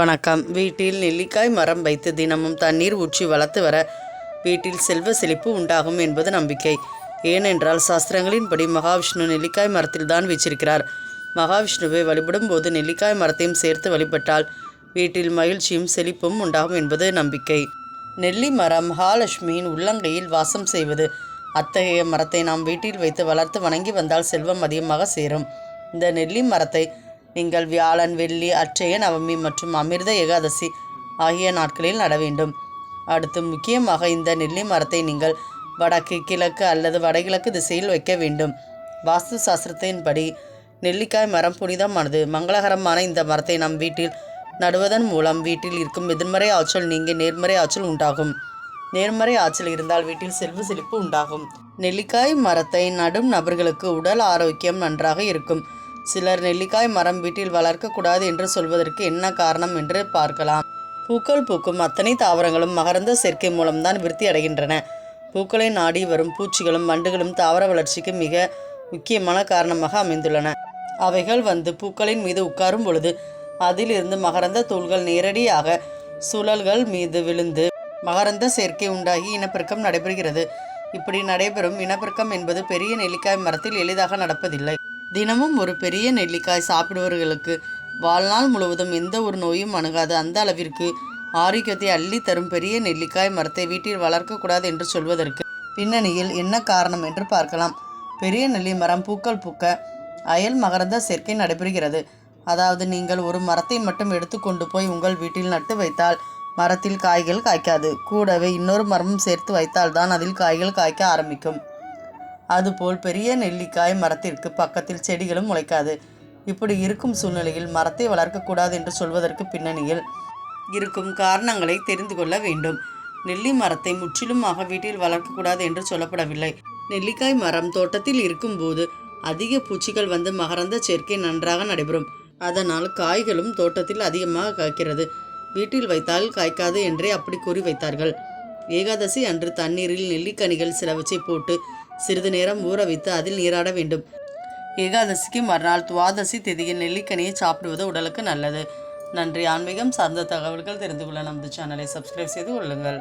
வணக்கம். வீட்டில் நெல்லிக்காய் மரம் வைத்து தினமும் தண்ணீர் ஊற்றி வளர்த்து வர வீட்டில் செல்வ செழிப்பு உண்டாகும் என்பது நம்பிக்கை. ஏனென்றால் சாஸ்திரங்களின்படி மகாவிஷ்ணு நெல்லிக்காய் மரத்தில் தான் வீச்சிருக்கிறார். மகாவிஷ்ணுவை வழிபடும் போது நெல்லிக்காய் மரத்தையும் சேர்த்து வழிபட்டால் வீட்டில் மகிழ்ச்சியும் செழிப்பும் உண்டாகும் என்பது நம்பிக்கை. நெல்லி மரம் மகாலட்சுமியின் உள்ளங்கையில் வாசம் செய்வது. அத்தகைய மரத்தை நாம் வீட்டில் வைத்து வளர்த்து வணங்கி வந்தால் செல்வம் அதிகமாக சேரும். இந்த நெல்லி மரத்தை நீங்கள் வியாழன் வெள்ளி அற்றைய நவமி மற்றும் அமிர்த ஏகாதசி ஆகிய நாட்களில் நட வேண்டும். அடுத்து முக்கியமாக இந்த நெல்லி மரத்தை நீங்கள் வடக்கு கிழக்கு அல்லது வடகிழக்கு திசையில் வைக்க வேண்டும். வாஸ்து சாஸ்திரத்தின்படி நெல்லிக்காய் மரம் புனிதமானது. மங்களகரமான இந்த மரத்தை நம் வீட்டில் நடுவதன் மூலம் வீட்டில் இருக்கும் எதிர்மறை ஆற்றல் நீங்கி நேர்மறை ஆற்றல் உண்டாகும். நேர்மறை ஆற்றல் இருந்தால் வீட்டில் செல்வ செழிப்பு உண்டாகும். நெல்லிக்காய் மரத்தை நடும் நபர்களுக்கு உடல் ஆரோக்கியம் நன்றாக இருக்கும். சிலர் நெல்லிக்காய் மரம் வீட்டில் வளர்க்கக்கூடாது என்று சொல்வதற்கு என்ன காரணம் என்று பார்க்கலாம். பூக்கள் பூக்கும் அத்தனை தாவரங்களும் மகரந்த சேர்க்கை மூலம்தான் விருத்தி அடைகின்றன. பூக்களை நாடி வரும் பூச்சிகளும் வண்டுகளும் தாவர வளர்ச்சிக்கு மிக முக்கியமான காரணமாக அமைந்துள்ளன. அவைகள் வந்து பூக்களின் மீது உட்காரும் பொழுது அதிலிருந்து மகரந்த தூள்கள் நேரடியாக சுழல்கள் மீது விழுந்து மகரந்த சேர்க்கை உண்டாகி இனப்பெருக்கம் நடைபெறுகிறது. இப்படி நடைபெறும் இனப்பெருக்கம் என்பது பெரிய நெல்லிக்காய் மரத்தில் எளிதாக நடப்பதில்லை. தினமும் ஒரு பெரிய நெல்லிக்காய் சாப்பிடுபவர்களுக்கு வாழ்நாள் முழுவதும் எந்த ஒரு நோயும் அணுகாது. அந்த அளவிற்கு ஆரோக்கியத்தை அள்ளி தரும் பெரிய நெல்லிக்காய் மரத்தை வீட்டில் வளர்க்கக்கூடாது என்று சொல்வதற்கு பின்னணியில் என்ன காரணம் என்று பார்க்கலாம். பெரிய நெல்லி மரம் பூக்கள் பூக்க அயல் மகரந்த சேர்க்கை நடைபெறுகிறது. அதாவது நீங்கள் ஒரு மரத்தை மட்டும் எடுத்துக்கொண்டு போய் உங்கள் வீட்டில் நட்டு வைத்தால் மரத்தில் காய்கள் காய்க்காது. கூடவே இன்னொரு மரமும் சேர்த்து வைத்தால்தான் அதில் காய்கள் காய்க்க ஆரம்பிக்கும். அதுபோல் பெரிய நெல்லிக்காய் மரத்திற்கு பக்கத்தில் செடிகளும் முளைக்காது. இப்படி இருக்கும் சூழ்நிலையில் மரத்தை வளர்க்கக்கூடாது என்று சொல்வதற்கு பின்னணியில் இருக்கும் காரணங்களை தெரிந்து கொள்ள வேண்டும். நெல்லி மரத்தை முற்றிலுமாக வீட்டில் வளர்க்கக்கூடாது என்று சொல்லப்படவில்லை. நெல்லிக்காய் மரம் தோட்டத்தில் இருக்கும்போது அதிக பூச்சிகள் வந்து மகரந்த சேர்க்கை நன்றாக நடைபெறும். அதனால் காய்களும் தோட்டத்தில் அதிகமாக காய்க்கிறது. வீட்டில் வைத்தால் காய்க்காது என்றே அப்படி கூறி வைத்தார்கள். ஏகாதசி அன்று தண்ணீரில் நெல்லிக்கனிகள் சிலவற்றை போட்டு சிறிது நேரம் ஊற வைத்து அதில் நீராட வேண்டும். ஏகாதசிக்கு மறுநாள் துவாதசி திதியில் நெல்லிக்கனியை சாப்பிடுவது உடலுக்கு நல்லது. நன்றி. ஆன்மீகம் சார்ந்த தகவல்கள் தெரிந்து கொள்ள நமது சேனலை சப்ஸ்கிரைப் செய்து கொள்ளுங்கள்.